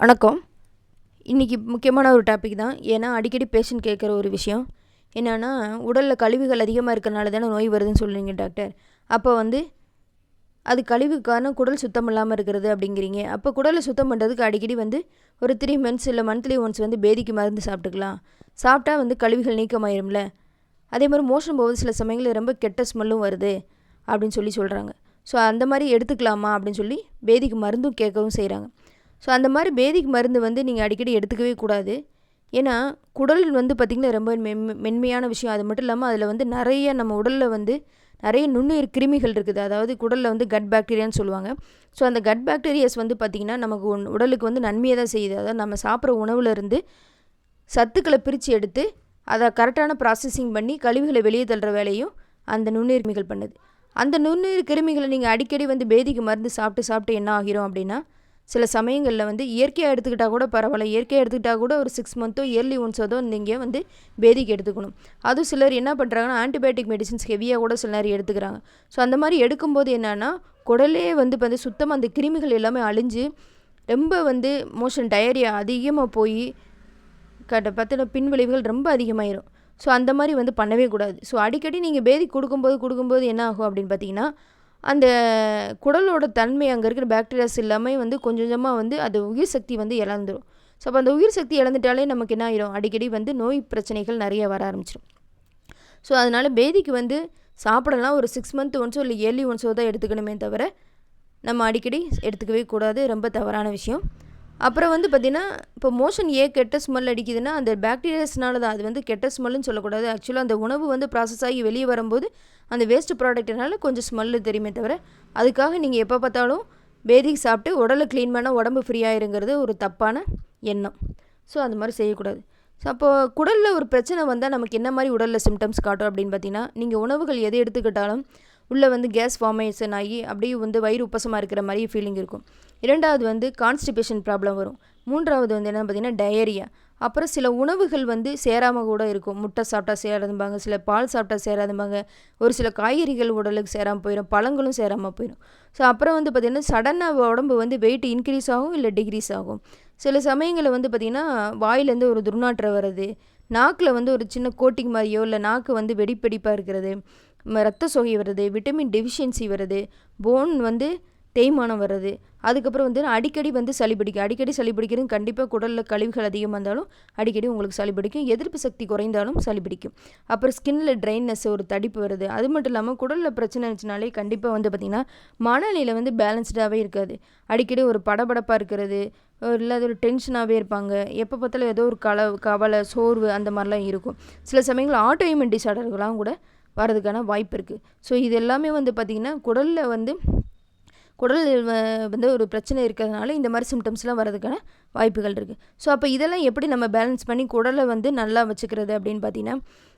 வணக்கம். இன்றைக்கி முக்கியமான ஒரு டாபிக் தான். ஏன்னா அடிக்கடி பேஷண்ட் கேட்குற ஒரு விஷயம். என்னென்னா உடலில் கழிவுகள் அதிகமாக இருக்கிறனால தானே நோய் வருதுன்னு சொல்லுவீங்க டாக்டர் அப்போ வந்து அது கழிவுக்கான குடல் சுத்தம் இல்லாமல் இருக்கிறது அப்படிங்கிறீங்க. அப்போ குடலை சுத்தம் பண்ணுறதுக்கு அடிக்கடி வந்து ஒரு த்ரீ மந்த்ஸ் இல்லை மந்த்லி ஒன்ஸ் வந்து பேதிக்கு மருந்து சாப்பிட்டுக்கலாம். சாப்பிட்டா வந்து கழிவுகள் நீக்கமாயிரும்ல. அதே மாதிரி மோஷன் போகுது சில சமயங்களில் ரொம்ப கெட்ட ஸ்மெல்லும் வருது அப்படின்னு சொல்லி சொல்கிறாங்க ஸோ அந்த மாதிரி எடுத்துக்கலாமா அப்படின்னு சொல்லி பேதிக்கு மருந்தும் கேட்கவும் செய்கிறாங்க ஸோ அந்த மாதிரி பேதிக் மருந்து வந்து நீங்கள் அடிக்கடி எடுத்துக்கவே கூடாது. ஏன்னா குடல் வந்து பார்த்திங்கன்னா ரொம்ப மென் மென்மையான விஷயம். அது மட்டும் இல்லாமல் அதில் வந்து நிறைய நம்ம உடலில் வந்து நிறைய நுண்ணுயிர் கிருமிகள் இருக்குது. அதாவது குடலில் வந்து கட் பாக்டீரியான்னு சொல்லுவாங்க. ஸோ அந்த கட் பாக்டீரியாஸ் வந்து பார்த்திங்கன்னா நமக்கு உடலுக்கு வந்து நன்மையை தான் செய்யுது. அதாவது நம்ம சாப்பிட்ற உணவுலேருந்து சத்துக்களை பிரித்து எடுத்து அதை கரெக்டான ப்ராசஸிங் பண்ணி கழிவுகளை வெளியே தள்ளுற வேலையும் அந்த நுண்ணுயிர் கிருமிகள் பண்ணுது. அந்த நுண்ணுயிர் கிருமிகளை நீங்கள் அடிக்கடி வந்து பேதிக்கு மருந்து சாப்பிட்டு சாப்பிட்டு என்ன ஆகிரும் அப்படின்னா சில சமயங்களில் வந்து இயற்கையாக எடுத்துக்கிட்டால் கூட பரவாயில்ல. இயற்கையாக எடுத்துக்கிட்டால் கூட ஒரு சிக்ஸ் மந்த்தோ இயர்லி ஒன்ஸோ தான் நீங்கள் வந்து பேதிக்கு எடுத்துக்கணும். அதுவும் சிலர் என்ன பண்ணுறாங்கன்னா ஆன்டிபயோட்டிக் மெடிசின்ஸ் ஹெவியாக கூட சில நேரம் எடுத்துக்கிறாங்க. ஸோ அந்த மாதிரி எடுக்கும்போது என்னென்னா குடலே வந்து இப்போ வந்து சுத்தமாக அந்த கிருமிகள் எல்லாமே அழிஞ்சு ரொம்ப வந்து மோஷன் டயரியா அதிகமாக போய் கட்ட பற்றின பின்விளைவுகள் ரொம்ப அதிகமாயிரும். ஸோ அந்த மாதிரி வந்து பண்ணவே கூடாது. ஸோ அடிக்கடி நீங்கள் பேதி கொடுக்கும்போது கொடுக்கும்போது என்ன ஆகும் அப்படின்னு பார்த்தீங்கன்னா அந்த குடலோட தன்மை அங்கே இருக்கிற பாக்டீரியாஸ் இல்லாமல் வந்து கொஞ்சம் கொஞ்சமாக வந்து அது உயிர் சக்தி வந்து இழந்துடும் ஸோ அப்போ அந்த உயிர் சக்தி இழந்துட்டாலே நமக்கு என்ன ஆயிரும்? அடிக்கடி வந்து நோய் பிரச்சனைகள் நிறைய வர ஆரம்பிச்சிடும் ஸோ அதனால் பேதிக்கு வந்து சாப்பிடலாம். ஒரு சிக்ஸ் மந்த் ஒன்ஸோ இல்லை இயர்லி ஒன்ஸோ தான் எடுத்துக்கணுமே தவிர நம்ம அடிக்கடி எடுத்துக்கவே கூடாது. ரொம்ப தவறான விஷயம். அப்புறம் வந்து பார்த்திங்கன்னா இப்போ மோஷன் ஏன் கெட்ட ஸ்மெல் அடிக்குதுன்னா அந்த பாக்டீரியாஸ்னால தான். அது வந்து கெட்ட ஸ்மெல்லுன்னு சொல்லக்கூடாது. ஆக்சுவலாக அந்த உணவு வந்து ப்ராசஸ் ஆகி வெளியே வரும்போது அந்த வேஸ்ட் ப்ராடக்ட்னால கொஞ்சம் ஸ்மெல்லு தெரியுமே தவிர அதுக்காக நீங்கள் எப்போ பார்த்தாலும் பேதிக்கு சாப்பிட்டு உடலை க்ளீன் பண்ணால் உடம்பு ஃப்ரீயாகிருங்கிறது ஒரு தப்பான எண்ணம். ஸோ அந்த மாதிரி செய்யக்கூடாது. ஸோ அப்போது குடலில் ஒரு பிரச்சனை வந்தால் நமக்கு என்ன மாதிரி உடலில் சிம்டம்ஸ் காட்டும் அப்படின்னு பார்த்தீங்கன்னா நீங்கள் உணவுகள் எதை எடுத்துக்கிட்டாலும் உள்ளே வந்து கேஸ் ஃபார்மேஷன் ஆகி அப்படியே வந்து வயிறு உப்பசமாக இருக்கிற மாதிரி ஃபீலிங் இருக்கும். இரண்டாவது வந்து கான்ஸ்டிபேஷன் ப்ராப்ளம் வரும். மூன்றாவது வந்து என்ன பார்த்திங்கன்னா டயரியா அப்புறம் சில உணவுகள் வந்து சேராமல் கூட இருக்கும். முட்டை சாப்பிட்டா சேராதும்பாங்க சில பால் சாப்பிட்டா சேராதும்பாங்க. ஒரு சில காய்கறிகள் உடலுக்கு சேராமல் போயிடும் பழங்களும் சேராமல் போயிடும் ஸோ அப்புறம் வந்து பார்த்திங்கன்னா சடனாக உடம்பு வந்து வெயிட் இன்க்ரீஸ் ஆகும் இல்லை டிக்ரீஸ் ஆகும். சில சமயங்களில் வந்து பார்த்திங்கன்னா வாயிலேருந்து ஒரு துர்நாற்றம் வர்றது நாக்கில் வந்து ஒரு சின்ன கோட்டிங் மாதிரியோ இல்லை நாக்கு வந்து வெடிப்பெடிப்பாக இருக்கிறது ரத்த சோகை வருது விட்டமின் டெஃபிஷியன்சி வருது போன் வந்து தேய்மானம் வர்றது. அதுக்கப்புறம் வந்து அடிக்கடி வந்து சளி பிடிக்கும். அடிக்கடி சளி பிடிக்கிறது கண்டிப்பாக குடலில் கழிவுகள் அதிகமாக இருந்தாலும் அடிக்கடி உங்களுக்கு சளி பிடிக்கும். எதிர்ப்பு சக்தி குறைந்தாலும் சளி பிடிக்கும். அப்புறம் ஸ்கின்னில் ட்ரைன்னஸ் ஒரு தடிப்பு வருது. அது மட்டும் இல்லாமல் குடலில் பிரச்சனை இருந்துச்சுனாலே கண்டிப்பாக வந்து பார்த்திங்கன்னா மனநிலையில் வந்து பேலன்ஸ்டாகவே இருக்காது. அடிக்கடி ஒரு படபடப்பாக இருக்கிறது இல்லாத ஒரு டென்ஷனாகவே இருப்பாங்க. எப்போ பார்த்தாலும் ஏதோ ஒரு கல கவலை சோர்வு அந்த மாதிரிலாம் இருக்கும். சில சமயங்கள் ஆட்டோ இம்யூன் டிசார்டர்கள்லாம் கூட வரதுக்கான வாய்ப்பு இருக்குது ஸோ இது எல்லாமே வந்து பார்த்திங்கன்னா குடலில் வந்து குடல் வந்து ஒரு பிரச்சனை இருக்கிறதுனால இந்த மாதிரி சிம்டம்ஸ்லாம் வரதுக்கான வாய்ப்புகள் இருக்குது ஸோ அப்போ இதெல்லாம் எப்படி நம்ம பேலன்ஸ் பண்ணி குடலை வந்து நல்லா வச்சுக்கிறது அப்படின்னு பார்த்தீங்கன்னா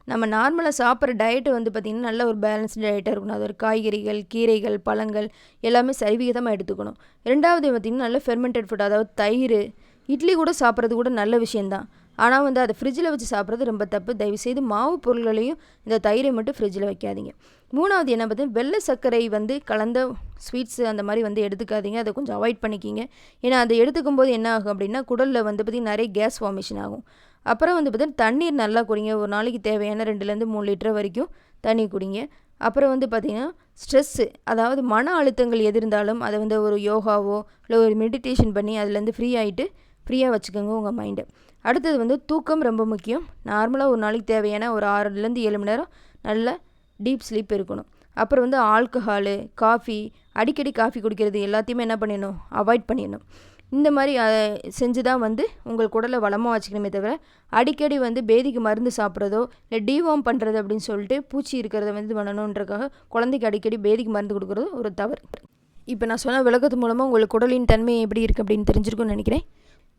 நம்ம நார்மலாக சாப்பிட்ற டயட்டு வந்து பார்த்திங்கன்னா நல்ல ஒரு பேலன்ஸ் டயட்டாக இருக்கணும். அது ஒரு காய்கறிகள் கீரைகள் பழங்கள் எல்லாமே சரிவிகிதமாக எடுத்துக்கணும். ரெண்டாவது பார்த்திங்கன்னா நல்ல ஃபெர்மெண்டட் ஃபுட் அதாவது தயிர் இட்லி கூட சாப்பிட்றது கூட நல்ல விஷயந்தான் ஆனால் வந்து அதை ஃப்ரிட்ஜில் வச்சு சாப்பிட்றது ரொம்ப தப்பு. தயவுசெய்து மாவு பொருள்களையும் இந்த தயிரை மட்டும் ஃப்ரிட்ஜில் வைக்காதீங்க. மூணாவது என்ன பார்த்தீங்கன்னா வெள்ளை சர்க்கரை வந்து கலந்த ஸ்வீட்ஸு அந்த மாதிரி வந்து எடுத்துக்காதீங்க. அதை கொஞ்சம் அவாய்ட் பண்ணிக்கிங்க. ஏன்னா அதை எடுத்துக்கும் போது என்ன ஆகும் அப்படின்னா குடலில் வந்து பார்த்திங்கன்னா நிறைய கேஸ் ஃபார்மேஷன் ஆகும். அப்புறம் வந்து பார்த்திங்கன்னா தண்ணீர் நல்லா குடிங்க. ஒரு நாளைக்கு தேவையான ரெண்டுலேருந்து மூணு லிட்டர் வரைக்கும் தண்ணி குடிங்க. அப்புறம் வந்து பார்த்திங்கன்னா ஸ்ட்ரெஸ்ஸு அதாவது மன அழுத்தங்கள் எது இருந்தாலும் அதை வந்து ஒரு யோகாவோ இல்லை ஒரு மெடிடேஷன் பண்ணி அதுலேருந்து ஃப்ரீ ஆகிட்டு ஃப்ரீயாக வச்சுக்கோங்க உங்கள் மைண்டை அடுத்தது வந்து தூக்கம் ரொம்ப முக்கியம். நார்மலாக ஒரு நாளைக்கு தேவையான ஒரு ஆறுலேருந்து ஏழு மணி நேரம் நல்ல டீப் ஸ்லீப் இருக்கணும். அப்புறம் வந்து ஆல்கஹாலு காஃபி அடிக்கடி காஃபி குடிக்கிறது எல்லாத்தையுமே என்ன பண்ணிடணும்? அவாய்ட் பண்ணிடணும். இந்த மாதிரி செஞ்சு தான் வந்து உங்கள் குடலை வளமாக வச்சுக்கணுமே தவிர அடிக்கடி வந்து பேதிக்கு மருந்து சாப்பிட்றதோ இல்லை டிவார்ம் பண்ணுறது அப்படின்னு சொல்லிட்டு பூச்சி இருக்கிறத வந்து பண்ணணுன்றக்காக குழந்தைக்கு அடிக்கடி பேதிக்கு மருந்து கொடுக்குறது ஒரு தவறு. இப்போ நான் சொன்ன விளக்கத்து மூலமாக உங்களுக்கு குடலின் தன்மை எப்படி இருக்குது அப்படின்னு தெரிஞ்சிருக்கும்னு நினைக்கிறேன்.